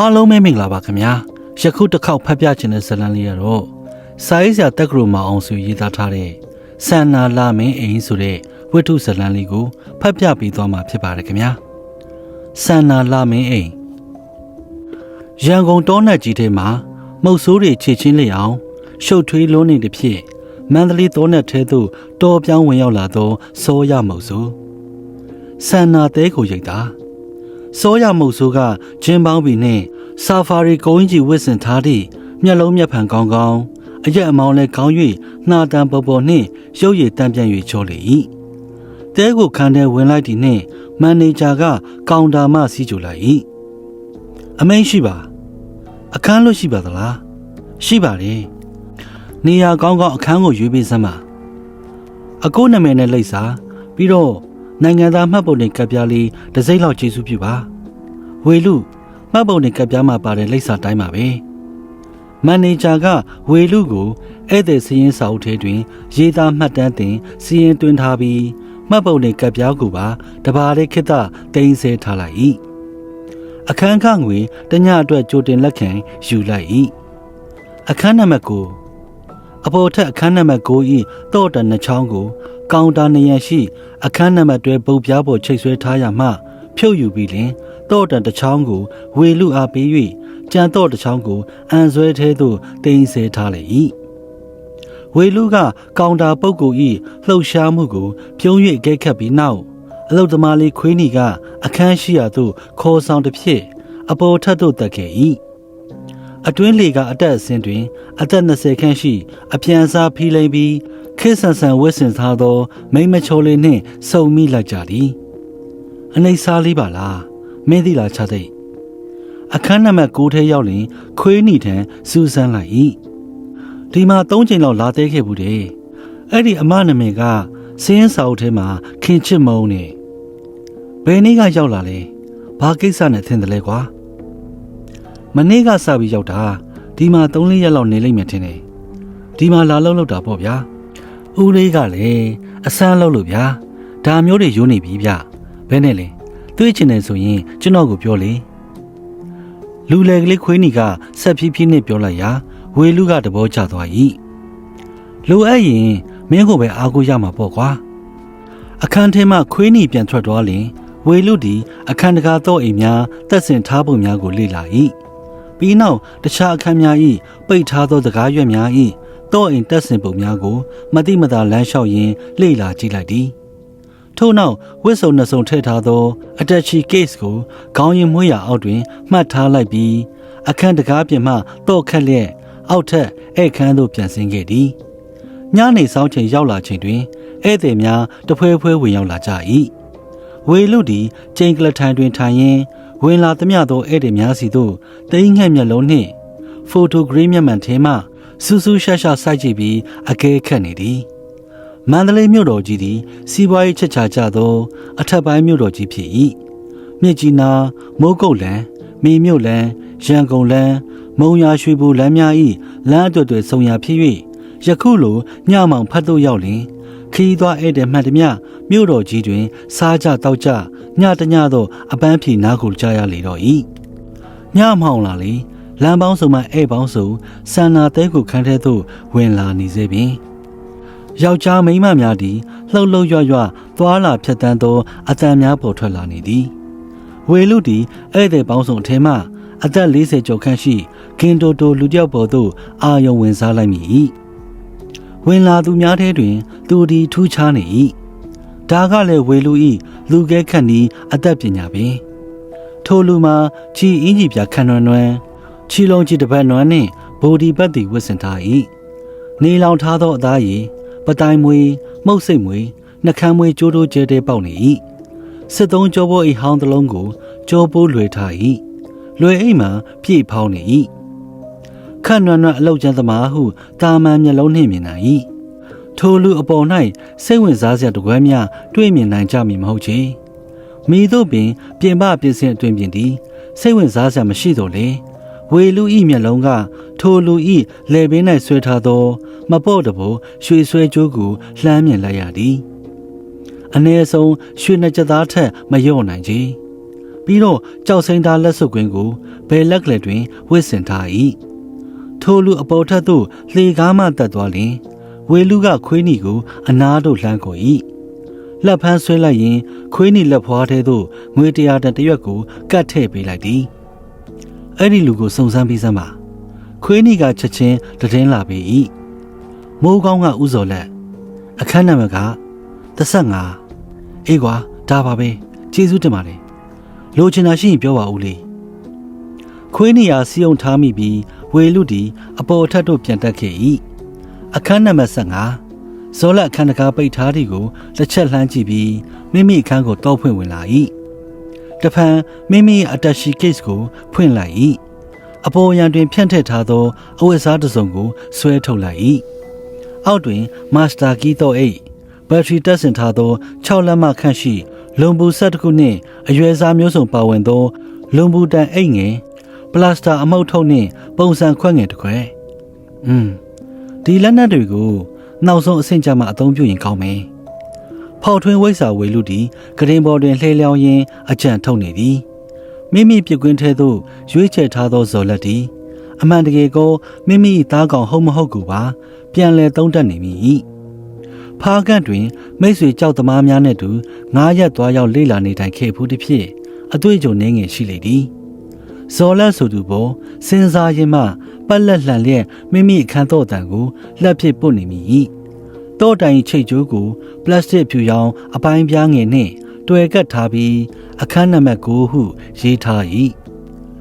အားလုံးပဲမင်္ဂလာပါခင်ဗျာယခုတစ်ခေါက်ဖတ်ပြခြင်းတဲ့ဇာတ်လမ်းလေးကတော့စာရေးဆရာတက္ကသိုလ်မအောင်ဆိုရေးသားထားတဲ့ဆန္နာလာမင်းအိမ်ဆိုတဲ့ဝတ္ထုဇာတ်လမ်းလေးကိုဖတ်ပြပေးသွားမှာဖြစ်ပါတယ်ခင်ဗျာဆန္နာလာမင်းအိမ်ရန်ကုန်တောနက်ကြီးထဲမှာမှုတ်ဆိုးတွေခြေချင်းလျအောင်ရှုပ်ထွေးလွန်းနေတဲ့ဖြစ်မန္တလေးတောနက်ထဲသို့တော်ပြောင်းဝင်ရောက်လာသောစောရမုတ်ဆိုဆန္နာတဲကိုရိတ်တာ စောရမုတ်ဆိုးကဂျင်းပေါင်းပီနှင့်ဆာဖာရီကုန်းကြီးဝစ်စင်ထားသည့်မျက်လုံးမျက်ဖန်ကောင်းကောင်းအရက်အမောင်းလဲကောင်း၍နှာတန်ပေါ်ပေါ်နှင့်ရုပ်ရည်တန့်ပြန့်၍ချောလေ၏တဲကိုခန်းထဲဝင်လိုက်သည်နှင့်မန်နေဂျာကကောင်တာမှစီးကြလိုက်၏အမိန်ရှိပါ အခန်းလို့ရှိပါသလားရှိပါတယ်နေရာကောင်းကောင်းအခန်းကိုရွေးပေးစမ်းပါအကိုနာမည်နဲ့လိပ်စာပြီးတော့ နိုင်ငံသားမှတ်ပုံတင်ကပ်ပြားလေးတစ်စိမ့်လောက်ကျေးဇူးပြုပါဝေလူမှတ်ပုံတင်ကပ်ပြားမှာပါတဲ့လိပ်စာတိုင်းပါပဲမန်နေဂျာကဝေလူကိုဧည့်သည်စည်ရင်စာအုပ်ထဲတွင် ရေးသားမှတ်တမ်းတင်စည်ရင်တွင်ထားပြီးမှတ်ပုံတင်ကပ်ပြားကိုပါတပါးလေးခိတ္တတင်ဆဲထားလိုက်၏အခန်းခငွေတညအတွက်ကြိုတင်လက်ခံယူလိုက်၏အခန်းနံပါတ်ကို အပေါ်ထက်အခန်းနံပါတ်9ဤတော့တန်နှချောင်းကို ကောင်တာနေရန်ရှိ အခန်းနံပါတ်တွဲပုတ်ပြားပေါ်ချိတ်ဆွဲထားရမှ ဖြုတ်ယူပြီးလင်တော့တန်တစ်ချောင်းကို ဝေလူအားပေး၍ကြံတော့တစ်ချောင်းကိုအန်ဆွဲထဲသို့တင်ဆဲထားလေ၏ဝေလူကကောင်တာပုတ်ကူဤလှုပ်ရှားမှုကို ပြုံး၍အကဲခတ်ပြီးနောက်အလုတ်သမားလေးခွေးနီက အခန်းရှိရာသို့ခေါ်ဆောင်တစ်ဖြစ် အပေါ်ထပ်သို့တက်ခဲ့၏ အတွင်းလေကအတက်အဆင်းတွင် အသက်20ခန့်ရှိ အပြန်စားဖီးလိမ့်ပြီးခေတ်ဆန်ဆန်ဝတ်ဆင်ထားသော မိမချောလေးနှင့်စုံမိလိုက်ကြသည်အနှိမ့်စားလေးပါလားမင်းသိလားချသိအခန်းနံပါတ်9ထဲရောက်လင်ခွေးနီထံစူးစမ်းလိုက်၏ဒီမှာ၃ချိန်လောက်လာသေးခဲ့ဘူးတဲ့အဲ့ဒီအမနာမည်ကစင်းရင်စာအုပ်ထဲမှာခင်ချစ်မုံနဲ့ဘယ်နေ့ကရောက်လာလဲဘာကိစ္စနဲ့ထင်တယ်လဲကွာ မနေ့ကစပြီးရောက်တာဒီမှာ၃-၄ရက်လောက်နေလိမ့်မယ်ထင်တယ်ဒီမှာလာလောက်လောက်တာပေါ့ဗျာဦးလေးကလည်းအဆန်းလောက်လို့ဗျာဒါမျိုးတွေယိုးနေပြီဗျဘယ်နဲ့လဲတွေးချင်တယ်ဆိုရင်ကျွန်တော်ကိုပြောလေလူလေကလေးခွေးနီကဆက်ဖြည်းဖြည်းနဲ့ပြောလိုက်ရာဝေလူကတဘောကျသွား၏လိုအပ်ရင်မင်းကိုပဲအားကိုးရမှာပေါ့ကွာအခန်းထဲမှခွေးနီပြန်ထွက်သွားလင်ဝေလူဒီအခန်းတကာတော့အိမ်များတက်ဆင်ထားပုံများကိုလေ့လာ၏ ပြီးနောက်တခြားအခန်းများ၏ပိတ်ထားသောစကားရွက်များ၏တော့အိမ်တက်ဆင်ပုံများကိုမတိမတာလမ်းလျှောက်ရင်းလေ့လာကြည့်လိုက်သည်ထို့နောက်ဝစ်စုံနှစုံထည့်ထားသော attache case ကိုခေါင်းရင်မွေးရအောက်တွင်မှတ်ထားလိုက်ပြီးအခန်းတကားပြင်မှတော့ခက်လျက်အောက်ထက်ဧည့်ခန်းသို့ပြန်ဆင်းခဲ့သည်ညနေဆောင်ချိန်ရောက်လာချိန်တွင်ဧည့်သည်များတဖွဲဖွဲဝင်ရောက်လာကြ၏ဝေလူသည်ကျိန်ကလထိုင်တွင်ထိုင်ရင်း ဝင်လာသမျှသောဧည့်သည်များစီသို့တိမ်ငှက်မျက်လုံးနှင့်ဖိုတိုဂရေးမျက်မှန်ထဲမှစူးစူးရှာရှာစိုက်ကြည့်ပြီးအကဲခတ်နေသည်မန္တလေးမြို့တော်ကြီးသည်စီးပွားရေးချက်ချာကြသော အထက်ပိုင်းမြို့တော်ကြီးဖြစ်၏မြစ်ကြီးနားမိုးကုတ်လန်မေမြို့လန်ရန်ကုန်လန်မုံရွာရွှေဘိုလမ်းများ၏လမ်းအတွေ့အတွေ့ဆုံရာဖြစ်၍ယခုလိုညမောင်ဖတ်သို့ရောက်လင် ခီးသွားဧည့်သည်မှန်သမျှမြို့တော်ကြီးတွင် စားကြတောက်ကြညတညသောအပန်းဖြေနားကိုကြားရလေတော့၏ညမောင်လာလေလမ်းပေါင်းစုံမှဧည့်ပေါင်းစုံဆန္နာတဲကိုခန်းထဲသို့ဝင်လာနေစေပင်ယောက်ျားမိန်းမများသည်လှုပ်လှုပ်ရွရွသွားလာဖြတ်တန်းသောအတန်များပေါ်ထွက်လာနေသည်ဝေလူသည်ဧည့်သည်ပေါင်းစုံအထက်မှအသက်40ကျော်ခန့်ရှိကင်တိုတိုလူတယောက်ပေါ်သို့အာယုံဝင်စားလိုက်မိ၏ ဝင်လာသူများထဲတွင် သူသည်ထူးခြားနေ၏ဒါကလည်းဝေလူ၏လူကဲခန့်နီးအသက်ပညာပင်ထိုလူမှာချီအင်းကြီးပြခန့်နွမ်းနွမ်းချီလုံးကြီးတစ်ပတ်နွမ်းနှင့်ဗိုဒီပတ်တီဝတ်ဆင်ထား၏နေလောင်ထားသောအသားရည်ပတိုင်မွေမှုတ်စိတ်မွေနှကမ်းမွေကြိုးတိုးကျဲတဲပေါက်နေ၏စစ်သုံးကြောဘောအိဟောင်းတစ်လုံးကိုကြောပိုးလွယ်ထား၏လွယ်အိမ်မှာပြည့်ဖောင်းနေ၏ ခန့်နွမ်းနွမ်းအလောက်ကျန်းသမားဟုတာမန်မျက်လုံးနှင့်မြင်နိုင်၏ထိုလူအပေါ်၌စိတ်ဝင်စားစရာတကွဲများတွေ့မြင်နိုင်ကြမည်မဟုတ်ချေမိတို့ပင်ပြင်ပပြင်ဆင်အတွင်ပြင်သည်စိတ်ဝင်စားစရာမရှိတော့လေဝေလူဤမျက်လုံးကထိုလူဤလေပင်၌ဆွဲထားသော မပေါ့တဘောရွှေဆွဲကြိုးကိုလှမ်းမြင်လိုက်ရသည်အ ਨੇ ဆုံးရွှေနှစ်ကြသားထက်မလျော့နိုင်ချေဘပြီးတော့ကြောက်စိမ့်သားလက်စွပ်ကွင်းကိုဘယ်လက်ကလေးတွင်ဝစ်စင်ထား၏ ထိုလူအပေါ်ထက်သို့လှေကားမှတက်သွားလျင်ဝေလူကခွေးနီကိုအနားသို့လှမ်းခေါ်၏လက်ဖမ်းဆွဲလိုက်ရင်ခွေးနီလက်ဖွားထဲသို့ငွေတရာတန်တရွက်ကိုကတ်ထည့်ပေးလိုက်သည်အဲ့ဒီလူကိုစုံစမ်းပြီးစမ်းပါခွေးနီကချက်ချင်းတည်င်းလာပေ၏မိုးကောင်းကဥဇော်လက်အခန်းနံပါတ်က35အေးကွာဒါပါပဲကျေးဇူးတင်ပါတယ်လိုချင်တာရှိရင်ပြောပါဦးလေခွေးနီယာစီယုံထားမိပြီး ဝေလူတီအပေါ်ထက်တို့ပြန်တက်ခဲ့၏အခန်းနံပါတ်15ဇောလအခန်းတကားပိတ်ထားသည်ကိုလက်ချက်လှမ်းကြည့်ပြီးမိမိအခန်းကိုတောက်ဖွင့်ဝင်လာ၏တဖန်မိမိအတက်ရှိကိစ္စကိုဖွင့်လိုက်၏အပေါ်ရန်တွင်ဖြန့်ထက်ထားသောအဝတ်စားတစ်စုံကိုဆွဲထုတ်လိုက်၏အောက်တွင်မာစတာကီတော့အိတ်ဘက်ထရီတက်ဆင်ထားသော6လက်မခန့်ရှိ လုံဘူးဆက်တစ်ခုနှင့်အရွယ်စားမျိုးစုံပါဝင်သောလုံဘူးတန်အိတ်ငယ် ပလတ်စတာအမှုတ်ထုတ်နှင့်ပုံစံခွက်ငယ်တစ်ခွဲอืมဒီလက်နက်တွေကိုနောက်ဆုံးအဆင့်ကြမှာအသုံးပြုရင်ကောင်းမယ်ဖောက်ထွင်းဝိဆာဝေလူတီဂရင်ဘော်တွင်လှဲလျောင်းရင်းအကြံထုတ်နေသည်မိမိပြကွင်းထဲသို့ရွေးချယ်ထားသောဇော်လက်တီအမှန်တကယ်ကိုမိမိသားကောင်ဟုတ်မဟုတ်ကူပါပြန်လဲသုံးတတ်နေမိ၏ဖားကန့်တွင် မိတ်ဆွေကြောက်သမားများနဲ့တူငားရက်သွားရောက်လေ့လာနေတိုင်ခဲ့ဘူးတစ်ဖြစ်အတွေ့အကြုံနှင်းငယ်ရှိလေသည် ဇော်လက်ဆိုသူပေါ်စဉ်းစားရင်းမှပတ်လက်လှန်လျက်မိမိအခန်းတော်တန်ကိုလက်ဖြစ်ပုတ်နေမိ၏တောတိုင်ချိတ်ကျိုးကိုပလတ်စတစ်ဖြူရောင်အပိုင်းပြားငယ်နှင့်တွယ်ကပ်ထားပြီးအခန်းနံပါတ်9ဟုရေးထား၏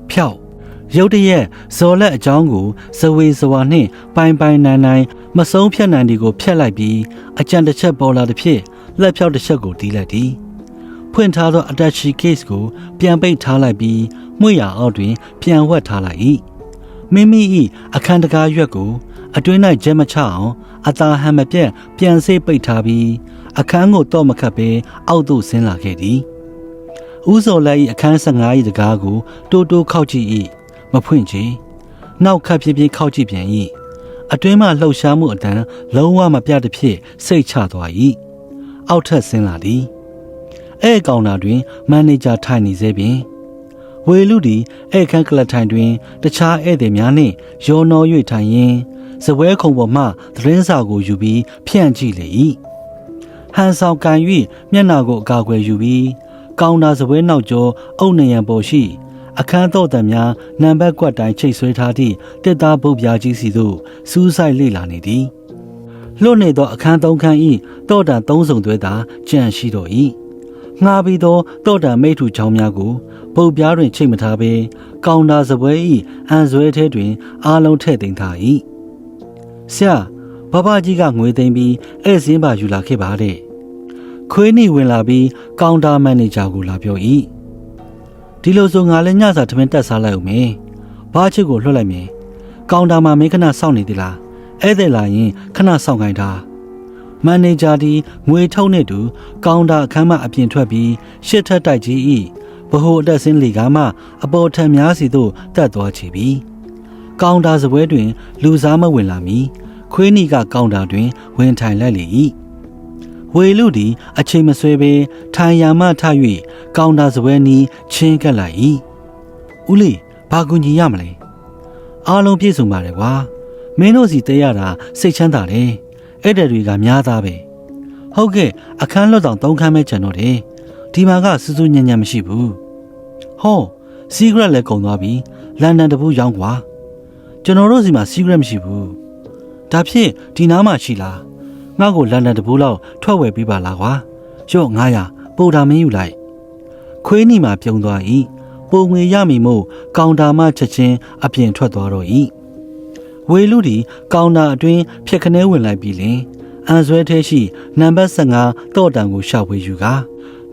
ဖြောက်ရုတ်တရက်ဇော်လက်အကြောင်းကိုဇဝေဇဝါနှင့်ပိုင်ပိုင်နိုင်နိုင်မဆုံးဖြတ်နိုင်ဒီကိုဖျက်လိုက်ပြီးအကြံတစ်ချက်ပေါ်လာသည်ဖြင့်လက်ဖြောက်တစ်ချက်ကိုတီးလိုက်သည် ဖွင့်ထားသော attache case ကိုပြန်ပိတ်ထားလိုက်ပြီးမှုရအောက်တွင် ပြန်ဝတ်ထားလိုက်၏မိမိ၏အခန်းတကားရွက်ကို အတွင်း၌ကျဲမချအောင်အသာဟန်မပြတ်ပြန်ဆေးပိတ်ထားပြီးအခန်းကိုတော့မခတ်ဘဲအောက်သို့ဆင်းလာခဲ့သည်။ဦးစော်လိုက်၏အခန်း15၏တကားကိုတိုးတိုးခောက်ကြည့်၏မဖွင့်ချေ။နောက်ခတ်ဖြည်းဖြည်းခောက်ကြည့်ပြန်၏။အတွင်းမှလှုပ်ရှားမှုအတန်လုံးဝမပြတ်သဖြင့်စိတ်ချသွား၏။အောက်ထပ်ဆင်းလာသည်။ အဲကောင်တာတွင်မန်နေဂျာထိုင်နေစေပင်ဝေလူဒီအဲခန်းကလထိုင်တွင် တခြားဧည့်သည်များနှင့်ရောနှော၍ထိုင်ရင်းစပွဲခုံပေါ်မှသတင်းစာကိုယူပြီးဖြန့်ကြည့်လေ၏ဟန်ဆောင်ကန်၍မျက်နှာကိုအကာအကွယ်ယူပြီးကောင်တာစပွဲနောက်ကျော်အုတ်နရံပေါ်ရှိ အခန်းတော်တံများနံပါတ်ကွက်တိုင်းချိတ်ဆွဲထားသည့်တစ်သားပုတ်ပြားကြီးစီသို့စူးစိုက်လေ့လာနေသည်လွတ်နေသောအခန်းသုံးခန်း၏တောတံသုံးစုံသွဲသာကြံရှိတော်၏ ငှားပြီးသောတောတံမိထူချောင်းများကိုပုတ်ပြားတွင်ချိတ်မထားဘဲကောင်တာစပွဲ၏အန်ဆွဲထဲတွင် အားလုံးထည့်သိမ်းထား၏ဆရာဘဘကြီးကငွေသိမ်းပြီးဧည့်စင်းပါယူလာခဲ့ပါတဲ့ခွေးနီဝင်လာပြီးကောင်တာမန်နေဂျာကိုလာပြော၏ဒီလိုဆိုငါလည်းညစာထမင်းတက်စားလိုက်အောင်မေဘာချစ်ကိုလွှတ်လိုက်မယ်ကောင်တာမှာမင်းခဏစောင့်နေသေးလားဧည့်သည်လာရင်ခဏစောင့်ခိုင်းတာ မန်နေဂျာဒီငွေထုတ်နေတူကောင်တာအခန်းမအပြင်ထွက်ပြီးရှစ်ထက်တိုက်ကြီး၏ဘဟုအတက်စင်းလီကားမှအပေါ်ထံများစီသို့တက်သွားချေပြီကောင်တာစပွဲတွင် လူစားမဝင်လာမီခွေးနီကကောင်တာတွင် ဝင်ထိုင်လိုက်လေ၏ဝေလူသည် အချိန်မဆွဲဘဲထိုင်ရမှထ၍ကောင်တာစပွဲနီးချင်းကပ်လိုက်၏ဦးလေးဘာကူညီရမလဲအားလုံးပြည့်စုံပါတယ်ကွာမင်းတို့စီတဲရတာစိတ်ချမ်းသာတယ် အဲ့တဲ့တွေကများသားပဲဟုတ်ကဲ့အခန်းလွတ်တောင်သုံးခန်းပဲကျန်တော့တယ်ဒီမှာကစူးစူးညံ့ညံ့မရှိဘူးဟောစီဂရက်လည်းကုန်သွားပြီလန်ဒန်တပူးရောင်းကွာကျွန်တော်တို့စီမှာစီဂရက်မရှိဘူးဒါဖြင့်ဒီနားမှာရှိလားငါ့ကိုလန်ဒန်တပူးလောက်ထွက်ဝယ်ပေးပါလားကွာရော့900ပိုတာမင်းယူလိုက်ခွေးနီမှာပြုံသွား၏ပုံငွေရမီမို့ကောင်တာမှချက်ချင်းအပြင်ထွက်သွားတော့၏ ဝေလူဒီကောင်တာအတွင်းဖြက်ခနဲဝင်လိုက်ပြီလင်အန်ဆွဲထဲရှိနံပါတ်15တော့တန်ကိုရှာဖွေယူကား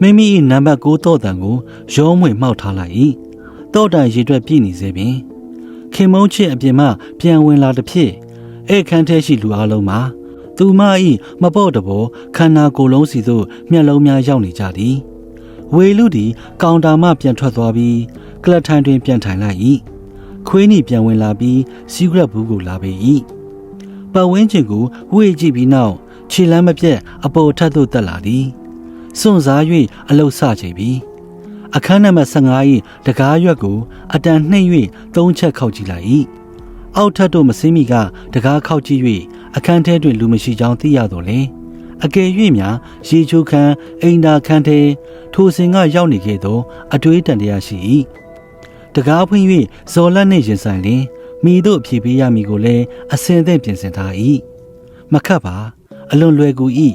မိမိ၏နံပါတ်9တော့တန်ကိုရောမွေမှောက်ထားလိုက်၏တော့တန်ရေတွက်ပြည့်နေစေပင်ခင်မုန်းချစ်အပြင်မှပြန်ဝင်လာသည်ဖြစ်ဧခန်းထဲရှိလူအလုံးမှာသူမ၏မပေါ့တဘောခန္ဓာကိုယ်လုံးစီသို့မျက်လုံးများရောက်နေကြသည်ဝေလူသည်ကောင်တာမှပြန်ထွက်သွားပြီးကလတ်ထိုင်တွင်ပြန်ထိုင်လိုက်၏ ခွေးနီပြန်ဝင်လာပြီးစီဂရက်ဘူးကိုလာပေ၏ပတ်ဝန်းကျင်ကိုဝေ့ကြည့်ပြီးနောက်ခြေလမ်းမပြတ်အပေါ်ထပ်သို့တက်လာသည်စွန့်စား၍အလုတ်ဆချေပြီအခန်းနံပါတ်15၏တကားရွက်ကိုအတန်နှိမ့်၍သုံးချက်ခောက်ကြည့်လိုက်၏အောက်ထပ်တို့မစင်းမီကတကားခောက်ကြည့်၍အခန်းထဲတွင်လူမရှိကြောင်းသိရတော့လေအကယ်၍များရေချိုးခန်းအိမ်သာခန်းထဲထိုစဉ်ကရောက်နေခဲ့သောအတွေးတန်တရားရှိ၏ တကားဖွင့်၍ဇော်လက်နှင့်ရင်ဆိုင်လင်မိတို့ဖြေပေးရမည်ကိုလည်းအစင်သင့်ပြင်ဆင်ထား၏မခတ်ပါအလွန်လွယ်ကူ၏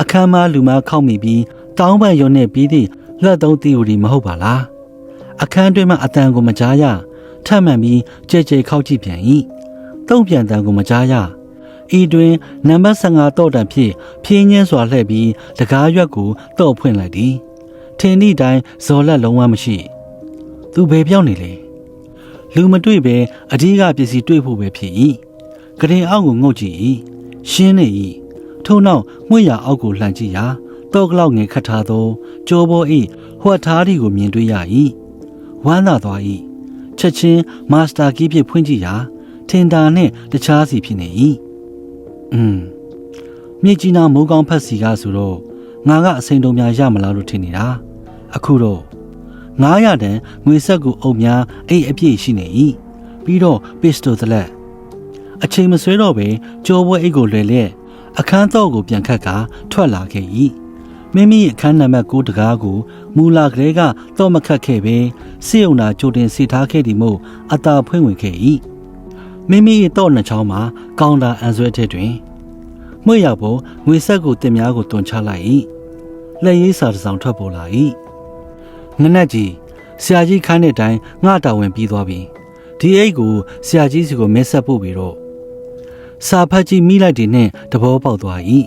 အခန်းမလူမခောက်မိပြီးတောင်းပန်ရုံနဲ့ပြီးသည့်လက်သုံးသီအိုဒီမဟုတ်ပါလားအခန်းတွင်မှအတန်ကိုမကြားရထပ်မှန်ပြီးကြဲကြဲခောက်ကြည့်ပြန်၏တုံ့ပြန်တန်ကိုမကြားရဤတွင်နံပါတ်15တော့တန်ဖြင့်ဖြင်းညင်းစွာလှည့်ပြီးတကားရွက်ကိုတော့ဖွင့်လိုက်သည်ထင်သည့်တိုင်းဇော်လက်လုံးဝမရှိ သူဘယ်ပြောင်းနေလဲလူမတွေ့ပဲအကြီးကပစ္စည်းတွေ့ဖို့ပဲဖြစ်၏ကရင်အောက်ကိုငုတ်ကြည့်၏ရှင်းနေ၏ထို့နောက်မှွေရအောက်ကိုလှန်ကြည့်ရာတော့ကလောက်ငယ်ခတ်ထားသောကြိုးဘော၏ဟွက်သားဒီကိုမြင်တွေ့ရ၏ဝမ်းသာသွား၏ချက်ချင်းမာစတာကီးဖြင့်ဖွင့်ကြည့်ရာထင်တာနှင့်တခြားစီဖြစ်နေ၏อืมမြေကြီးနာမိုးကောင်းဖက်စီကဆိုတော့ငါကအစိန်တုံများရမလားလို့ထင်နေတာအခုတော့ 900တန်ငွေဆက်ကူအုပ်များအိတ်အပြည့်ရှိနေ၏ပြီးတော့ပစ္စတိုသလက်အချိန်မဆွဲတော့ပဲကြောပွဲအိတ်ကိုလွယ်လျက်အခန်းတော့ကိုပြန်ခတ်ကထွက်လာခဲ့၏မိမိအခန်းနံပါတ်9တကားကိုမူလာကလေးကတော့မခတ်ခဲ့ပဲစေုံနာကြိုတင်စီထားခဲ့သည်မို့အသာဖွင့်ဝင်ခဲ့၏မိမိရဲ့တော့နှချောင်းမှာကောင်းတာအန်ဆွဲတဲ့တွင်မှွေရောက်ပေါ်ငွေဆက်ကိုတင်များကိုတွန်ချလိုက်၏လက်ရေးစာတစ်စောင်ထွက်ပေါ်လာ၏ ငနက်ကြီးဆရာကြီးခိုင်းတဲ့အတိုင်းငှတာဝန်ပြီးသွားပြီဒီအိတ်ကိုဆရာကြီးစီကိုမဲဆက်ပို့ပြီးတော့စာဖတ်ကြည့်မိလိုက်တဲ့နဲ့တဘောပေါက်သွား၏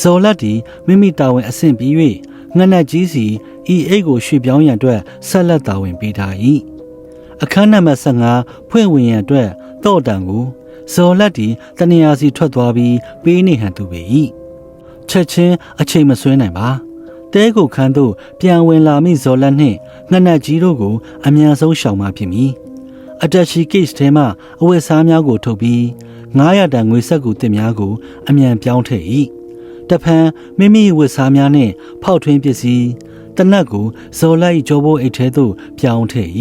ဇော်လက်တီမိမိတာဝန်အဆင့်ပြီး၍ငနက်ကြီးစီဤအိတ်ကိုရွှေ့ပြောင်းရန်အတွက်ဆက်လက်တာဝန်ပေးထား၏အခန်းနံပါတ်15ဖွင့်ဝင်ရန်အတွက်တော့တန်ကိုဇော်လက်တီတနေရာစီထွက်သွားပြီးပေးနေဟန်သူပေ၏ချက်ချင်းအချိန်မဆွဲနိုင်ပါ တဲကိုခန်းသို့ပြန်ဝင်လာမိဇော်လက်နှင့်ငနက်ကြီးတို့ကိုအမြန်ဆုံးရှောင်မှဖြစ်မည်အတက်ရှိကိစ္စထဲမှအဝတ်စားများကိုထုတ်ပြီး900တန်ငွေဆက်ကူတင်များကို အမြန်ပြောင်းထည့်၏တဖန်မိမိဝတ်စားများနှင့် ဖောက်ထွင်းပစ္စည်းတနတ်ကိုဇော်လိုက်ကြောဘိုးအိတ်ထဲသို့ပြောင်းထည့်၏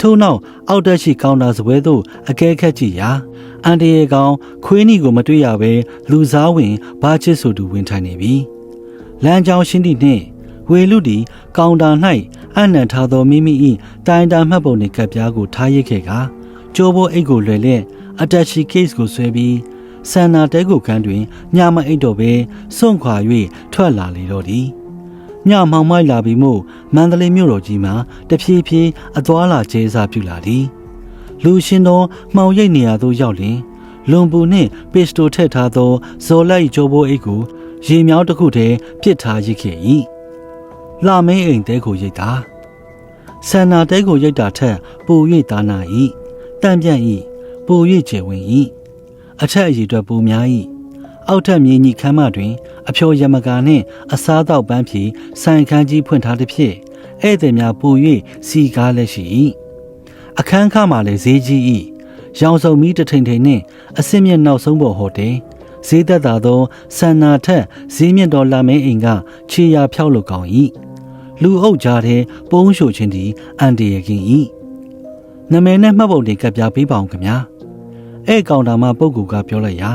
ထို့နောက်အောက်တက်ရှိကောင်တာစပွဲသို့အကဲခတ်ကြည့်ရာအန်တရေကောင်ခွေးနီကိုမတွေ့ရဘဲလူစားဝင်ဘာချစ်ဆိုသူဝင်ထိုင်နေပြီ လမ်းကြောင်းရှင်းသည့်နှင့်ဝေလူတီကောင်တာ၌အနံ့ထားသောမိမိ၏တိုင်တာမှတ်ပုံနှင့်ကပ်ပြားကိုထားရစ်ခဲ့ကကျိုးဘိုးအိတ်ကိုလွယ်လျက်အတက်ရှိ case ကိုဆွဲပြီးဆန္နာတဲကိုခန်းတွင်ညမအိတ်တော့ပဲစွန့်ခွာ၍ထွက်လာလေတော့သည်ညမောင်မိုက်လာပြီးမို့မန္တလေးမြို့တော်ကြီးမှာတဖြည်းဖြည်းအသွားလာကျဲစားပြုလာသည်လူရှင်တော်မှောင်ရိပ်နေရာသို့ရောက်လျင်လွန်ပူနှင့်ပစ္စတိုထည့်ထားသောဇော်လိုက်ကြိုးဘိုးအိတ်ကို ရေမြောင်းတစ်ခုတည်းပစ်ထားရစ်ခဲ့၏လာမင်းအိမ်တဲကိုရိတ်တာဆန္နာတဲကိုရိတ်တာထက်ပို၍တာနာ၏တန့်ပြန့်၏ပို၍ကျယ်ဝန်း၏အထက်အည်အတွက်ပိုများ၏အောက်ထပ်မြေကြီးခမ်းမတွင် အဖျော်ရမကာနှင့်အစားတောက်ပန်းဖြီဆိုင်ခန်းကြီးဖွင့်ထားသည်ဖြင့်ဧည့်သည်များပို၍စီကားလက်ရှိ၏အခန်းခါမှလည်းဈေးကြီး၏ရောင်စုံမီးတထိန်ထိန်နှင့်အစင်းမြင့်နောက်ဆုံးပေါ်ဟိုတယ် ဈေးသက်သာသောဆန္နာထက်ဈေးမြင့်တော်လာမင်းအိမ်ကခြေရာဖြောက်လို့ကောင်း၏လူအုပ်ကြားထဲပုံးရှို့ခြင်းသည်အန်တရခင်၏နမယ်နဲ့မှတ်ပုံတင်ကပ်ပြပေးပါအောင်ခင်ဗျာအဲ့ကောင်တာမှပုဂ္ဂိုလ်ကပြောလိုက်ရာ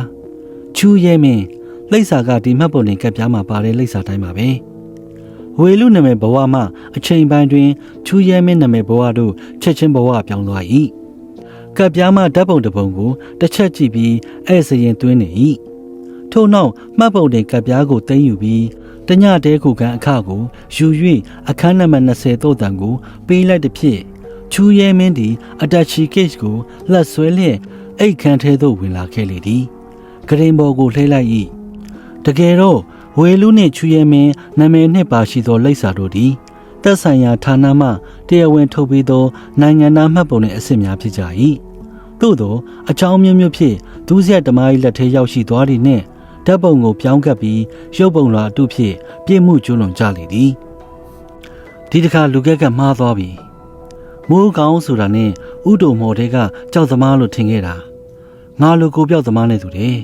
ချူရဲမင်းလိပ်စာကဒီမှတ်ပုံတင်ကပ်ပြမှာပါတဲ့လိပ်စာတိုင်းပါပဲဝေလူနာမည်ဘဝမှအချိန်ပိုင်းတွင်ချူရဲမင်းနာမည်ဘဝတို့ချက်ချင်းဘဝပြောင်းသွား၏ကပ်ပြားမှဓာတ်ပုံတစ်ပုံကိုတစ်ချက်ကြည့်ပြီးအဲ့စရင်သွင်းနေ၏ ထို့နောက်မှတ်ပုံတင်ကပ်ပြားကိုတင်းယူပြီးတညတဲခုခံအခကိုယူ၍အခန်းနံပါတ်20သို့တန်ကိုပေးလိုက်သည်ဖြင့်ချူရဲမင်းသည်အတက်ချီကိတ်ကိုလက်ဆွဲလျက်အိတ်ခမ်းထဲသို့ဝင်လာခဲ့လေသည်ဂရင်ဘော်ကိုလှဲလိုက်၏တကယ်တော့ဝေလူနှင့်ချူရဲမင်းနာမည်နှင့်ပါရှိသောလိပ်စာတို့သည်သက်ဆိုင်ရာဌာနမှတရားဝင်ထုတ်ပေးသောနိုင်ငံသားမှတ်ပုံနှင့်အဆင့်များဖြစ်ကြ၏သို့သောအကြောင်းမျိုးမျိုးဖြင့်ဒူးဆက်ဓမား၏လက်ထဲရောက်ရှိသွားသည်နှင့် ဓာတ်ပုံကိုပြောင်းကပ်ပြီးရုပ်ပုံလာအတုဖြင့်ပြည့်မှုကျွလွန်ကြလေသည်ဒီတစ်ခါလူကက်ကမှားသွားပြီမိုးကောင်းဆိုတာနဲ့ဥတုမော်တဲကကြောက်သမားလို့ထင်ခဲ့တာငါလိုကိုပြောက်သမားနဲ့တူတယ်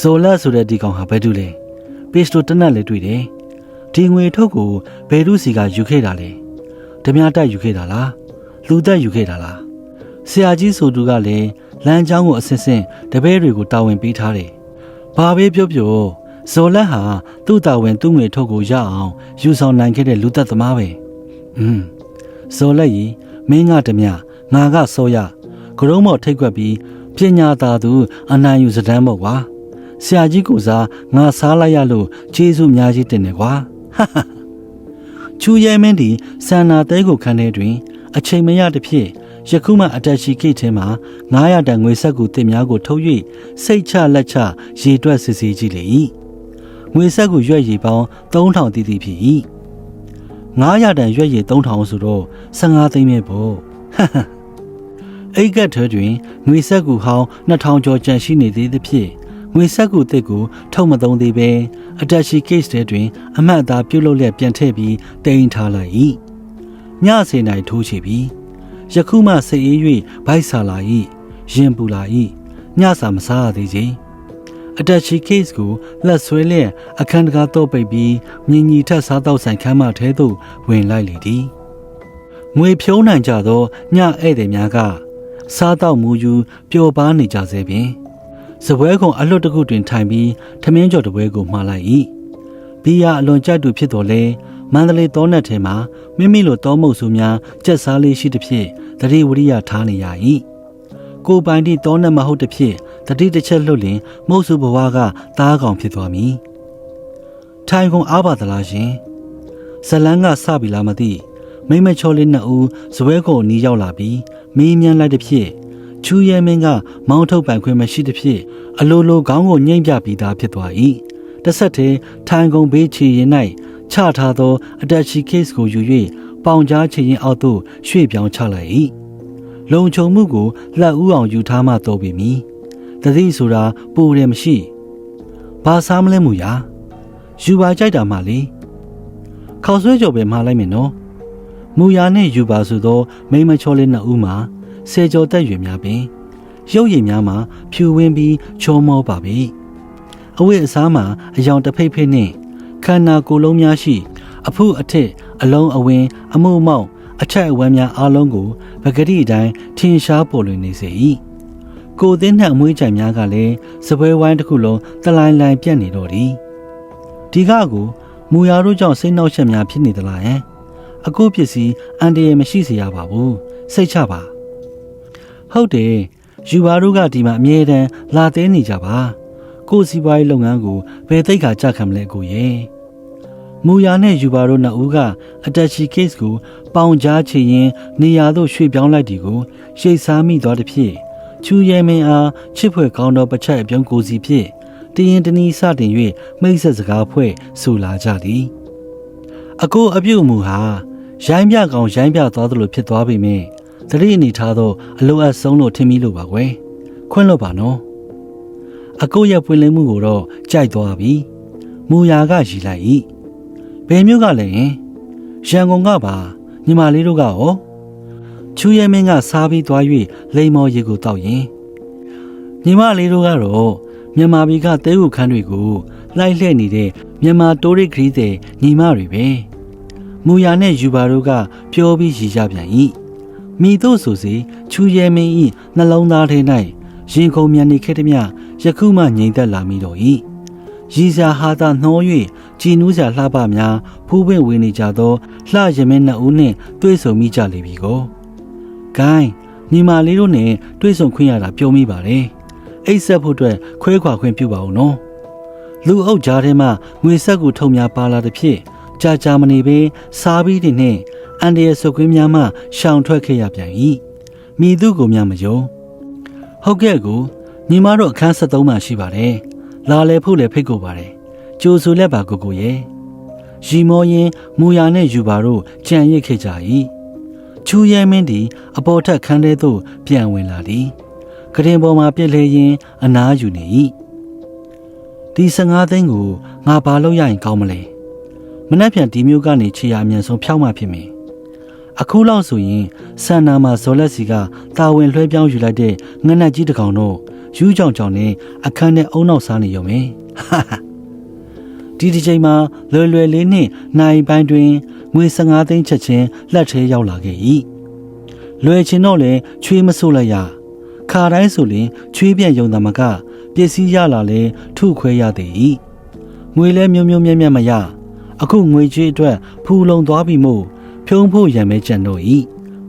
ဇိုလက်ဆိုတဲ့ဒီကောင်ဟာဘယ်တူလဲပစ္စတိုတနတ်လေးတွေ့တယ်ဒီဒီငွေထုတ်ကိုဘယ်သူစီကယူခဲ့တာလဲဓမြတက်ယူခဲ့တာလားလူတက်ယူခဲ့တာလားဆရာကြီးဆိုသူကလည်းလမ်းကြောင်းကိုအစစ်စစ်တပည့်တွေကိုတာဝန်ပေးထားတယ် ဘာပဲပြောပြောဇော်လက်ဟာသူ့တာဝန်သူ့ငွေထုတ်ကိုရအောင်ယူဆောင်နိုင်ခဲ့တဲ့လူသက်သမားပဲอืมဇော်လက်ကြီးမင်းကဓမြငါကစောရကရုံးမော်ထိတ်ခွက်ပြီးပညာသာသူ အနိုင်ယူစတမ်းမို့ကွာဆရာကြီးကိုစားငါစားလိုက်ရလို့ကျေးဇူးများကြီးတင်တယ်ကွာဟာဟာချူရဲမင်းဒီဆန္နာတဲကိုခန်းထဲတွင် အချိန်မရတစ်ဖြစ် ယခုမှအတက်ရှိကိတ်ထဲမှာ900တန်ငွေဆက်ကူတစ်များကိုထုတ်၍စိတ်ချလက်ချရေတွက်စစ်ဆေးကြည့်လေ၏ငွေဆက်ကူရွက်ရည်ပေါင်း3000တိတိဖြစ်၏900တန်ရွက်ရည်3000ဆိုတော့15သိန်းပဲပေါ့ဟာဟာအိတ်ကတ်ထဲတွင်ငွေဆက်ကူဟောင်း2000ကျော်ကျန်ရှိနေသေးသဖြင့်ငွေဆက်ကူတစ်ကိုထုတ်မသုံးသေးပဲအတက်ရှိ case ထဲတွင် အမှတ်အသားပြုတ်လုလျက်ပြန်ထည့်ပြီးတင်ထားလိုက်၏ညစေနိုင်ထိုးချပြီး ယခုမှစိတ်အေး၍ဗိုက်ဆာလာ၏ရင်ပူလာ၏ညစာမစားရသေးခြင်းအတက်ရှိ case ကိုလက်ဆွဲလျက်အခန်းတကာတော့ပိတ်ပြီးမြင်ကြီးထက်စားတော့ဆိုင်ခန်းမထဲသို့ဝင်လိုက်လေသည်ငွေဖြုံးနိုင်ကြသောညဧည့်သည်များကစားတော့မူယူပျော်ပါနေကြစေပင်စပွဲကုံအလွတ်တစ်ခုတွင်ထိုင်ပြီးထမင်းကြော်တစ်ပွဲကိုမှားလိုက်၏ဘီယာအလွန်ကြိုက်သူဖြစ်တော်လဲ မန္တလေးတောနက်ထဲမှာမိမိလိုတောမုတ်စုများကြက်စားလေးရှိသည်ဖြင့်တတိဝရိယထားနေရ၏ကိုပိုင်တိတောနက်မဟုတ်သည်ဖြင့်တတိတစ်ချက်လွတ်လင်မုတ်စုဘဝကသားကောင်ဖြစ်သွားမည်ထိုင်ကုန်အားပါသလားရှင်ဇလန်းကစပြီလားမသိမိမချောလေးနှစ်ဦးဇပွဲကိုနီးရောက်လာပြီးမင်းမြန်းလိုက်သည်ဖြင့်ချူရဲမင်းကမောင်းထုတ်ပိုင်ခွင့်မရှိသည်ဖြင့်အလိုလိုခေါင်းကိုညှိမ့်ပြပြီးသားဖြစ်သွား၏တစ်ဆက်တည်းထိုင်ကုန်ဘေးချီရင်၌ ချထားသော အတက်ချီ case ကိုယူ၍ပေါင်ကြားချီရင်အောက်သို့ရွှေ့ပြောင်းချလိုက်၏လုံခြုံမှုကိုလက်ဦးအောင်ယူထားမှတော့ပြီမီတတိဆိုတာပူတယ်မရှိဘာစားမလဲမူရာယူပါကြိုက်တာမှလေခေါဆွဲကြော်ပဲမှားလိုက်မယ်နော်မူရာနဲ့ယူပါဆိုသောမိမချောလေးနှစ်ဦးမှာဆယ်ကျော်တက်ရွယ်များပင်ရုပ်ရည်များမှာဖြူဝင်းပြီးချောမောပါပြီအဝိအစားမှာအယောင်တစ်ဖိတ်ဖိတ်နှင့် ခန္ဓာကိုယ်လုံးများရှိ အဖုအထစ်အလုံးအဝင်းအမှုမောက်အချက်အဝမ်းများအလုံးကိုပဂတိအတိုင်းထင်ရှားပေါ်လွင်နေစေ၏ကိုသင်းနှံ့အမွှေးကြိုင်များကလည်းစပွဲဝိုင်းတစ်ခုလုံးတလိုင်းလိုင်းပြတ်နေတော့သည်ဒီကကိုမူရာတို့ကြောင့်စိတ်နှောက်ယှက်များဖြစ်နေသလားဟင်အခုပစ္စည်းအန်တရယ်မရှိစေရပါဘူးစိတ်ချပါဟုတ်တယ်ယူပါတို့ကဒီမှာအမြဲတမ်းလာသေးနေကြပါ ကိုစီပွားရေးလုပ်ငန်းကိုဘယ်သိက်ကကြခံမလဲကိုရဲ့မူယာနဲ့ယူပါတို့နှစ်ဦးကအတက်ချီ case ကို ပေါင်ကြားချရင်နေရာသို့ရွှေ့ပြောင်းလိုက်ဒီကိုရှိတ်စားမိသွားသည်ဖြင့်ချူရဲမင်းအားချစ်ဖွယ်ကောင်းသောပချက်အပြုံးကိုစီဖြင့်တရင်တနီစတင်၍မိတ်ဆက်စကားဖွဲ့ဆိုလာကြသည်အကိုအပြုတ်မူဟာရိုင်းပြကောင်ရိုင်းပြသွားသလိုဖြစ်သွားပြီမြင်သတိအနေထားသောအလိုအပ်ဆုံးလို့ထင်မိလို့ပါကွယ်ခွင့်လို့ပါနော် အကိုရဲ့ပွင့်လင်းမှုကိုတော့ကြိုက်သွားပြီမူယာကရည်လိုက်၏ဘယ်မျိုးကလဲရန်ကုန်ကပါညီမလေးတို့ကရောချူရဲမင်းကစားပြီးသွား၍လိမ္မော်ရေကိုတောက်ရင်ညီမလေးတို့ကတော့မြန်မာပြည်ကတဲခုခန်းတွေကိုလိုက်လှည့်နေတဲ့မြန်မာတိုးရစ်ဂရီးတဲ့ညီမတွေပဲမူယာနဲ့ယူပါတို့ကပြောပြီးရည်ကြပြန်၏မိတို့ဆိုစီချူရဲမင်း၏နှလုံးသားထဲ၌ရင်ခုန်မြန်နေခဲ့သည်မြ ယခုမှငြိမ်သက်လာမိတော့၏ရည်စာဟာသာနှော၍ကြည်နူးစရာလှပများဖူးပင့်ဝင်နေကြသောလှရမင်းနှစ်ဦးနှင့်တွေ့ဆုံမိကြလေပြီကိုဂိုင်းညီမလေးတို့နဲ့တွေ့ဆုံခွင့်ရတာပြောမိပါတယ်အိတ်ဆက်ဖို့အတွက်ခွဲခွာခွင့်ပြုပါဦးနော်လူအုပ်ကြားထဲမှာငွေဆက်ကူထုံများပါလာတဲ့ဖြစ်ကြာကြာမနေပင်စားပြီးတဲ့နဲ့အန်ဒီရဲ့ဆုတ်ခွင်းများမှရှောင်ထွက်ခဲ့ရပြန်၏မိသူကိုများမယုံဟုတ်ကဲ့ကို ညီမတို့အခန်း73မှာရှိပါတယ်လာလဲဖို့လည်းဖိတ်ကိုပါတယ်ကြိုဆိုလက်ပါကိုကိုရဲ့ရီမောရင်မူယာနဲ့ယူပါတို့ကြံရစ်ခဲ့ကြ၏ချူရဲမင်းဒီအပေါ်ထက်ခန်းထဲသို့ပြန်ဝင်လာသည်ကရင်ပေါ်မှာပြည့်လဲရင်အနားယူနေ၏ဒီ15သိန်းကိုငါဘာလို့ရရင်ကောင်းမလဲမနှက်ပြန်ဒီမျိုးကနေခြေရအမြန်ဆုံးဖြောက်မှဖြစ်မယ်အခုလောက်ဆိုရင်ဆန်နာမှာဇော်လက်စီကတာဝန်လွှဲပြောင်းယူလိုက်တဲ့ငနက်ကြီးတစ်ကောင်တော့ ယူးကြောင်ကြောင်နဲ့အခန်းနဲ့အုံနောက်စားနေရုံပဲဒီတစ်ချိန်မှာလွယ်လွယ်လေးနှင့်နိုင်ပိုင်းတွင်ငွေ15သိန်းချက်ချင်းလက်ထဲရောက်လာခဲ့၏လွယ်ချင်တော့လဲချွေးမဆိုးလိုက်ရခါတိုင်းဆိုရင်ချွေးပြန့်ယုံတမကပစ္စည်းရလာလဲထုခွဲရသည်၏ငွေလဲမျိုးမျိုးမြတ်မြတ်မရအခုငွေချွေးအတွက်ဖူလုံသွားပြီမို့ဖြုံးဖို့ရံမဲကြံတော့၏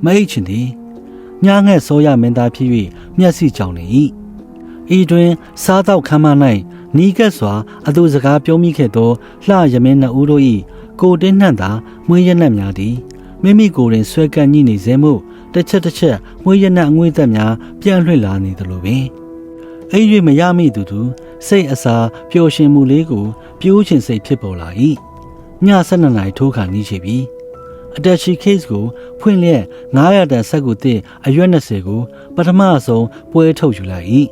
မအိတ်ချင်သည်ညာငှက်စောရမင်းသားဖြစ်၍မျက်စိကြောင်နေ၏ ဤတွင် စားတော့ခမ်းမ၌နီးကပ်စွာအတူစကားပြောမိခဲ့သောလှရမင်းနှစ်ဦးတို့၏ကိုတင်းနှံ့သာမွေးရနက်များသည်မိမိကိုယ်တွင်ဆွဲကပ်ညိနေစေမှုတစ်ချက်တစ်ချက်မွေးရနက်အငွေ့သက်များပြန့်လွှင့်လာနေသလိုပင်အဲ့၍မရမိသူသူစိတ်အစာပျော်ရွှင်မှုလေးကိုပြိုးချင်စိတ်ဖြစ်ပေါ်လာ၏ည7နာရီထိုးခါနီးချပြီအတက်ရှိ case ကိုဖွင့်လျက်900တန်ဆက်ကူတစ်အရွက်20ကို ပထမဆုံးပွဲထုတ်ယူလိုက်၏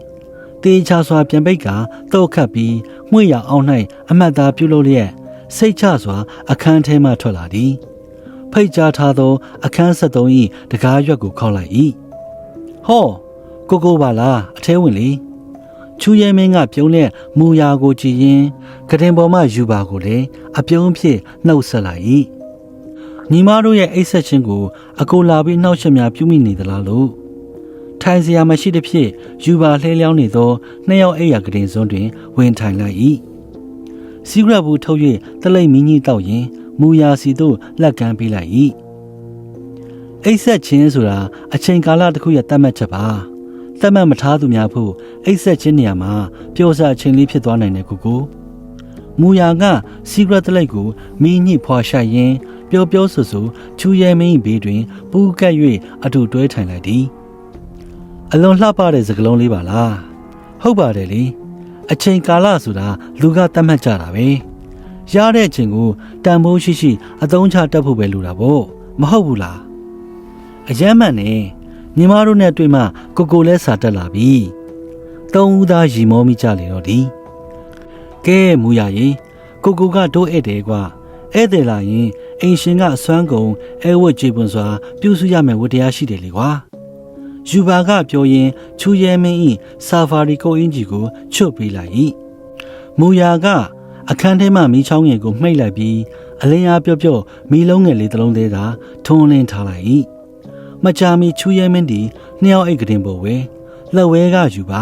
တေချာစွာပြန်ပိတ်ကတော့ခတ်ပြီးမှွေရအောင်၌အမတ်သားပြုလုပ်လျက်စိတ်ချစွာ အခန်းထဲမှထွက်လာသည်ဖိတ်ကြားထားသော အခန်း73၏တကားရွက်ကိုခောက်လိုက်၏ဟောကိုကိုပါလားအထဲဝင်လေချူရဲမင်းကပြုံးတဲ့မူရာကိုကြည်ရင်ကတင်ပေါ်မှယူပါကိုလည်းအပြုံးဖြစ်နှုတ်ဆက်လိုက်၏ညီမတို့ရဲ့အိတ်ဆက်ချင်းကိုအကိုလာပြီးနှောက်ချက်များပြုမိနေသလားလို့ ထိုင်စရာမရှိသဖြင့်ယူပါလှဲလျောင်းနေသောနှစ်ယောက်အိပ်ရာကတင်စွန်းတွင် ဝင်ထိုင်လိုက်၏စီဂရက်ဘူးထုတ်၍တလိမ့်မင်းကြီးတောက်ရင်မူရာစီသို့လက်ကမ်းပေးလိုက်၏အိတ်ဆက်ချင်းဆိုတာအချိန်ကာလတစ်ခုရဲ့တတ်မှတ်ချက်ပါတတ်မှတ်မထားသူများဖို့အိတ်ဆက်ချင်းနေရာမှာပျော်စအချိန်လေးဖြစ်သွားနိုင်တယ်ကိုကိုမူရာကစီဂရက်တလိတ်ကိုမင်းညှိဖွာရှာရင်းပျော်ပျော်ဆူဆူချူရဲမင်းဘေးတွင်ပူကပ်၍အတူတွဲထိုင်လိုက်သည် အလွန်လှပတဲ့စကလုံးလေးပါလားဟုတ်ပါတယ်လေအချိန်ကာလဆိုတာလူကတတ်မှတ်ကြတာပဲရတဲ့အချိန်ကိုတန်ဖိုးရှိရှိအသုံးချတတ်ဖို့ပဲလိုတာပေါ့မဟုတ်ဘူးလားအယမ်းမှန်နေညီမတို့နဲ့တွေ့မှကိုကိုလဲစာတက်လာပြီသုံးဦးသားရီမောမိကြလေတော့ဒီကဲမူရရင်ကိုကိုကတိုးဧည့်တယ်ကွာဧည့်သည်လာရင်အိမ်ရှင်ကအစွမ်းကုန်အဲဝတ်ကြည်ပွန်စွာပြုစုရမယ်ဝတ္တရားရှိတယ်လေကွာ ယူဘာကပြောရင်ချူရဲမင်းဤဆာဖာရီကိုအင်ဂျီကိုချွတ်ပေးလိုက်၏မူယာကအခန်းထဲမှမီးချောင်းငယ်ကိုမှိတ်လိုက်ပြီးအလင်းအားပြော့ပြော့မီးလုံးငယ်လေးတစ်လုံးသေးသာထုံးလင်းထားလိုက်၏မကြာမီချူရဲမင်းဒီနှစ်ယောက်အိတ်ကတင်ပေါ်ဝဲလက်ဝဲကယူပါ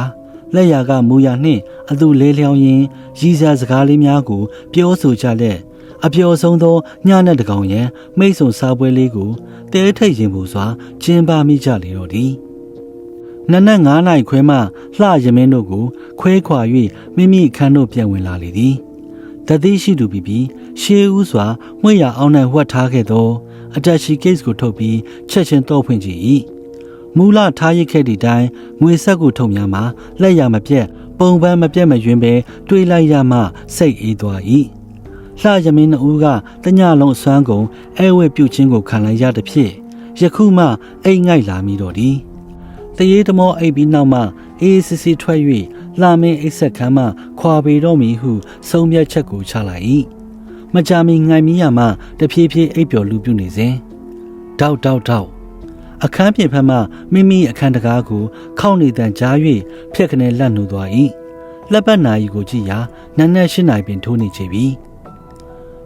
လက်ရာကမူယာနှင့်အသူလဲလျောင်းရင်းရည်စားစကားလေးများကို ပြောဆိုကြလက်အပျော်ဆုံးသောညနဲ့တကောင်ရန်မိတ်ဆုံစားပွဲလေးကိုတဲထိတ်ရင်ပူစွာကျင်းပမိကြလေတော့သည် နနက်9နာရီခွဲမှလှရမင်းတို့ကို ခွဲခွာ၍မိမိအခန်းတို့ပြန်ဝင်လာလေသည်တသိရှိသူပြီးပြီးရှေးဦးစွာမှွေရအောင်၌ဝှက်ထားခဲ့သော အတက်ရှိ case ကိုထုတ်ပြီးချက်ချင်းတော့ဖွင့်ကြည့်၏မူလထားရစ်ခဲ့သည့်တိုင်ငွေဆက်ကိုထုတ်များမှာလက်ရမပြက်ပုံပန်းမပြက်မယွင်းပဲတွေးလိုက်ရမှစိတ်အေးသွား၏လှရမင်းနှဦးကတညလုံးအစွမ်းကုန်အဲဝဲပြုတ်ချင်းကိုခံလိုက်ရသည်ဖြင့်ယခုမှအိမ်ငိုက်လာမိတော့သည် တရေတမောအိပ်ပြီးနောက်မှအေးစစ်စစ်ထွက်၍လာမင်းအိတ်ဆက်ခမ်းမှခွာပေတော့မီဟုဆုံးဖြတ်ချက်ကိုချလိုက်၏မကြမီငိုင်မီးရမှတဖြည်းဖြည်းအိပ်ပျော်လူပြုနေစဉ်တောက်တောက်တောက်အခန်းပြင်ဖက်မှမိမိအခန်းတကားကိုခောက်နေတန်ကြား၍ဖြက်ကနေလက်နှုတ်သွား၏လက်ပတ်နာရီကိုကြည့်ရာနန်းနဲ့ရှင်းနိုင်ပင်ထိုးနေချပြီ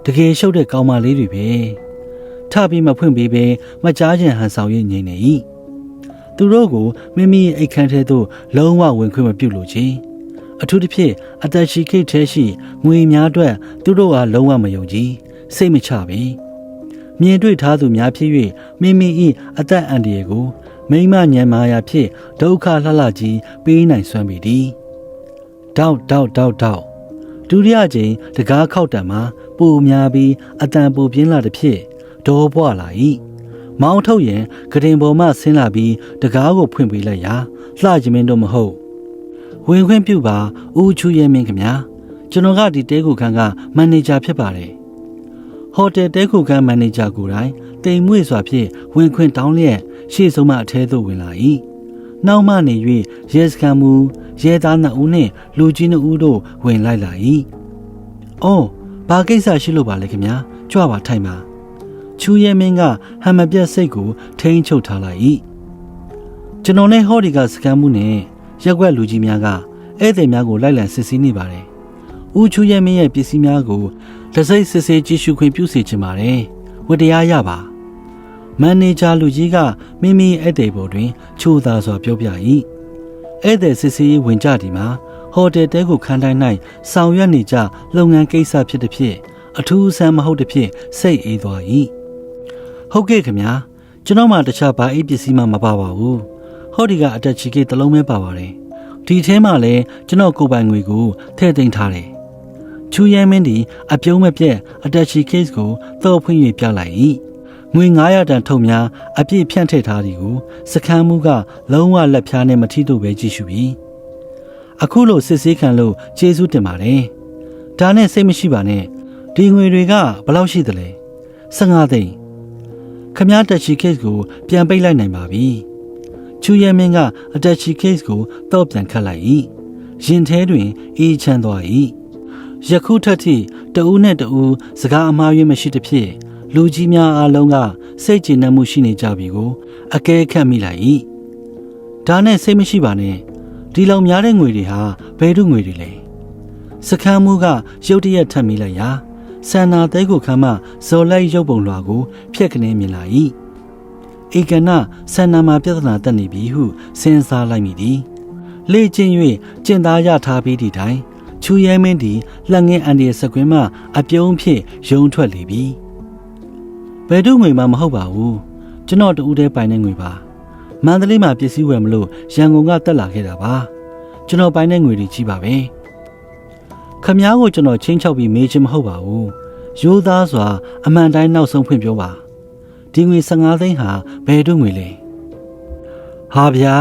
တကယ်ရှုပ်တဲ့ကောင်းမလေးတွေပဲထပြီးမဖွင့်ပေးပဲမကြားခြင်းဟန်ဆောင်၍ငြိမ်နေ၏ သူတို့ကိုမိမိရဲ့အိတ်ခမ်းထဲသို့လုံးဝဝင်ခွင့်မပြုလိုချေအထူးသဖြင့်အသက်ရှိခိတ်ထဲရှိငွေများအတွက်သူတို့ဟာလုံးဝမယုံကြည်စိတ်မချပေမြင်တွေ့ထားသူများဖြစ်၍မိမိ၏အသက်အန္တရာယ်ကိုမိမညံမာယာဖြင့်ဒုက္ခလှလှကြီးပေးနိုင်စွမ်းပေသည်တောက်တောက်တောက်တောက်ဒုတိယကြိမ်တကားခောက်တံမှာပူများပြီးအတန်ပူပြင်းလာသည်ဖြင့်ဒေါ်ပွားလာ၏ မောင်းထုတ်ရင်ဂရင်ပေါ်မှဆင်းလာပြီးတကားကိုဖွင့်ပေးလိုက်ရာလှကျမင်းတို့မဟုတ်ဝင်ခွင့်ပြုပါဦးချူရဲမင်းခင်ဗျာကျွန်တော်ကဒီတဲခုခန်းကမန်နေဂျာဖြစ်ပါတယ်ဟိုတယ်တဲခုခန်းမန်နေဂျာကိုယ်တိုင်တိမ်မွေ့စွာဖြင့်ဝင်ခွင့်တောင်းလျက်ရှေ့ဆုံးမှအထဲသို့ဝင်လာ၏နောက်မှနေ၍ရဲစခန်းမူရဲသားနှစ်ဦးနှင့်လူကြီးနှစ်ဦးတို့ဝင်လိုက်လာ၏အော်ဘာကိစ္စရှိလို့ပါလဲခင်ဗျာကြွပါထိုင်ပါ ချူရဲမင်းကဟမ်မပြတ်စိတ်ကိုထိန်းချုပ်ထားလိုက်၏ကျွန်တော်နဲ့ဟော်ဒီကစကန်မှုနဲ့ရက်ွက်လူကြီးများကဧည့်သည်များကိုလိုက်လံစစ်ဆေးနေပါတယ်ဟဦးချူရဲ့မင်းရဲ့ပစ္စည်းများကိုလက်စိတ်စစ်ဆေးကြည့်ရှုခွင့်ပြုစေချင်ပါတယ်ဝတ္တရားရပါမန်နေဂျာလူကြီးကမိမိဧည့်သည်ပေါ်တွင်ချိုးသားစွာပြောပြ၏ဧည့်သည်စစ်ဆေးရေးဝင်ကြဒီမှာဟိုတယ်တဲကိုခန်းတိုင်း၌ဆောင်ရွက်နေကြလုပ်ငန်းကိစ္စဖြစ်သည်ဖြင့်အထူးအဆန်းမဟုတ်သည်ဖြင့်စိတ်အေးသွား၏ ဟုတ်ကဲ့ခင်ဗျာကျွန်တော်မှတခြားဘာအိတ်ပစ္စည်းမှမပါပါဘူးဟောဒီကအတက်ချီကေတစ်လုံးပဲပါပါတယ်ဒီထဲမှာလည်းကျွန်တော်ကိုယ်ပိုင်ငွေကိုထည့်သိမ်းထားတယ်ချူရဲမင်းဒီအပြုံးမပြက်အတက်ချီ case ကိုတော့ဖွင့်၍ပြလိုက်၏ငွေ900တန်ထုံများအပြည့်ဖြန့်ထည့်ထားသည်ကိုစခန်းမှုကလုံးဝလက်ဖြားနဲ့မထိတော့ပဲကြည့်ရှုပြီးအခုလိုစစ်ဆေးခံလို့ကျေးဇူးတင်ပါတယ်ဒါနဲ့စိတ်မရှိပါနဲ့ဒီငွေတွေကဘယ်လောက်ရှိသလဲ15သိန်း ခမားတက်ချီ case ကိုပြန်ပိတ်လိုက်နိုင်ပါပြီချူရဲမင်းကအတက်ချီ case ကိုတော့ပြန်ခတ်လိုက်၏ရင်ထဲတွင်အေးချမ်းသွား၏ယခုထက်ထိတဦးနဲ့တဦးစကားအမှားယွင်းမရှိသဖြင့်လူကြီးများအားလုံးကစိတ်ကျေနပ်မှုရှိနေကြပြီကိုအကဲခတ်မိလိုက်၏ဒါနဲ့စိတ်မရှိပါနဲ့ဒီလောက်များတဲ့ငွေတွေဟာဘယ်သူငွေတွေလဲစခန်းမှုကရုတ်တရက်ထပ်မိလိုက်ရာ ဆန္နာတဲကိုခမ်းမဇော်လိုက်ရုပ်ပုံလွှာကိုဖျက်ကနေမြင်လာ၏ဧကနာဆန္နာမှာပြဿနာတက်နေပြီဟုစဉ်းစားလိုက်မိသည်လေ့ကျင့်၍ကျင့်သားရထားပြီးဒီတိုင်းချူရဲမင်းသည်လက်ငင်းအန်ဒီရဲ့စကွင်းမှအပြုံးဖြင့်ယုံထွက်လေပြီဘယ်သူငွေမှမဟုတ်ပါဘူးကျွန်တော်တူးတဲ့ပိုင်တဲ့ငွေပါမန္တလေးမှာပစ္စည်းဝယ်မလို့ရန်ကုန်ကတက်လာခဲ့တာပါကျွန်တော်ပိုင်တဲ့ငွေတွေကြီးပါပဲ ခမားကိုကျွန်တော်ချင်းချောက်ပြီးမေးချင်မဟုတ်ပါဘူးရိုးသားစွာအမှန်တိုင်းနောက်ဆုံးဖွင့်ပြောပါဒီငွေ15သိန်းဟာဘယ်သူငွေလဲဟာဗျာ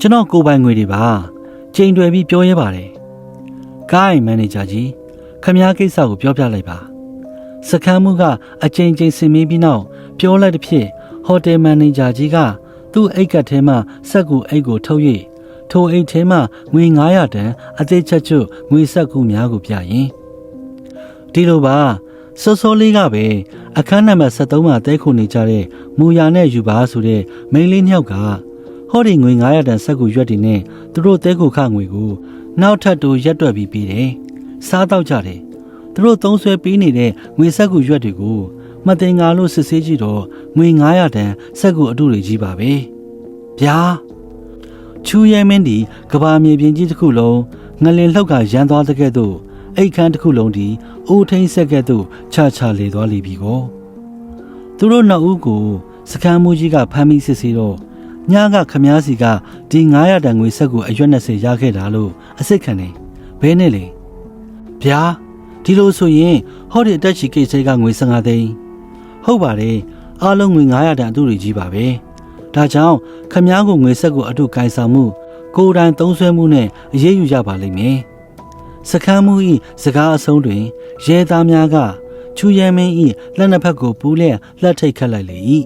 ကျွန်တော်ကိုယ်ပိုင်ငွေတွေပါချိန်တွယ်ပြီးပြောရဲပါတယ်ကိုင်းမန်နေဂျာကြီးခမားကိစ္စကိုပြောပြလိုက်ပါစခန်းမှုကအချိန်ချင်းစင်မီးပြီးနောက်ပြောလိုက်တဲ့ဖြစ်ဟိုတယ်မန်နေဂျာကြီးကသူ့အိတ်ကတ်ထဲမှစက်ကူအိတ်ကိုထုတ်၍ ထိုအိတ်ထဲမှငွေ900တန်အသေးချက်ချွတ်ငွေစက်ကူများကိုပြရင်ဒီလိုပါစောစောလေးကပဲအခန်းနံပါတ်73မှာတဲခုနေကြတဲ့မူယာနဲ့ယူပါဆိုတဲ့မိန်းလေးနှစ်ယောက်ကဟောဒီငွေ900တန်စက်ကူရွက်တွေနဲ့သူတို့တဲခုခငွေကိုနောက်ထပ်တူရက်တွက်ပြီးပြီးတယ်စားတော့ကြတယ်သူတို့သုံးဆွဲပေးနေတဲ့ငွေဆက်ကူရွက်တွေကိုမတင်ငါလို့စစ်ဆေးကြည့်တော့ငွေ900တန်ဆက်ကူအတုတွေကြီးပါပဲဗျာ ချူရဲမင်းဒီကဘာမြေပြင်ကြီးတစ်ခုလုံးငလင်လှုပ်ကရန်သွားတဲ့ကဲ့သို့အိတ်ခမ်းတစ်ခုလုံးဒီအိုးထိန်ဆက်ကဲ့သို့ချချလေသွားလိပြီကိုသူတို့နှစ်ဦးကိုစကမ်းမူကြီးကဖမ်းမိစစ်ဆေးတော့ညကခမားစီကဒီ900တန်ငွေဆက်ကိုအရွက်20ရခဲ့တာလို့အစ်စ်ခံနေဘဲနဲ့လေဗျာဒီလိုဆိုရင်ဟောဒီအတက်ချီကိစ္စကငွေ15သိန်းဟုတ်ပါတယ်အားလုံးငွေ900တန်အတူတွေကြီးပါပဲ ဒါကြောင့်ခမားကိုငွေဆက်ကိုအတူကင်ဆောင်မှု ကိုယ်တိုင်သုံးဆွဲမှုနဲ့အရေးယူရပါလိမ့်မယ်စခန်းမှုဤစကားအဆုံးတွင်ရဲသားများကချူရဲမင်းဤလက်နှစ်ဖက်ကိုပူးလျက်လှက်ထိတ်ခတ်လိုက်လေ၏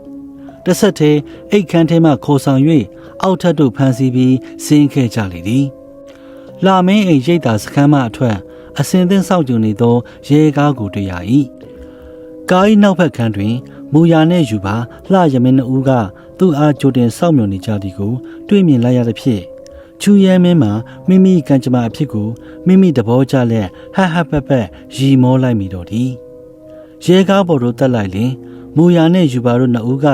တစ်ဆက်တည်းအိတ်ခမ်းထဲမှခေါ်ဆောင်၍အောက်ထပ်သို့ဖမ်းဆီးပြီးဆင်းခဲ့ကြလေသည်လာမင်းအိမ်ရိတ်တာစခန်းမှအထွက်အစင်သင်းစောင့်ကြုံနေသောရဲကားကိုတွေ့ရ၏ကား၏နောက်ဘက်ခန်းတွင်မူယာနှင့်ယူပါလှရမင်းနှဦးက သူ့အားကြိုတင်စောင့်မျှော်နေကြသည်ကို တွေ့မြင်လိုက်ရသဖြင့်ချူရဲမင်းမှာမိမိကံကြမ္မာအဖြစ်ကိုမိမိသဘောကျလက်ဟဟပပရီမောလိုက်မိတော့သည်ရဲကားပေါ်သို့တက်လိုက်လင်မူယာနှင့်ယူပါတို့နှစ်ဦးက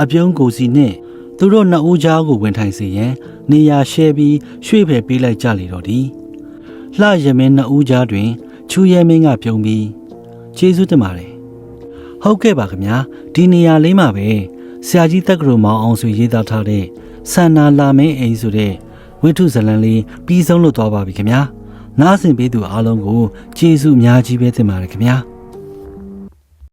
အပြုံးကိုစီနှင့်သူတို့နှစ်ဦးကြားကိုဝင်ထိုင်စေရန်နေရာရှဲပြီးရွှေ့ဖယ်ပေးလိုက်ကြလေတော့သည်လှရမင်းနှစ်ဦးကြားတွင် ချူရဲမင်းကပြုံးပြီးကျေးဇူးတင်ပါတယ်ဟုတ်ကဲ့ပါခင်ဗျာဒီနေရာလေးမှာပဲ ဆရာကြီးတက္ကသိုလ်မောင်အောင်ဆွေရေးသားထားတဲ့ဆန္နာလာမင်းအိမ်ဆိုတဲ့ဝိထုဇလံလေးပြီးဆုံးလို့သွားပါပြီခင်ဗျာနားဆင်ပေးသူအားလုံးကိုကျေးဇူးအများကြီးပဲတင်ပါတယ်ခင်ဗျာ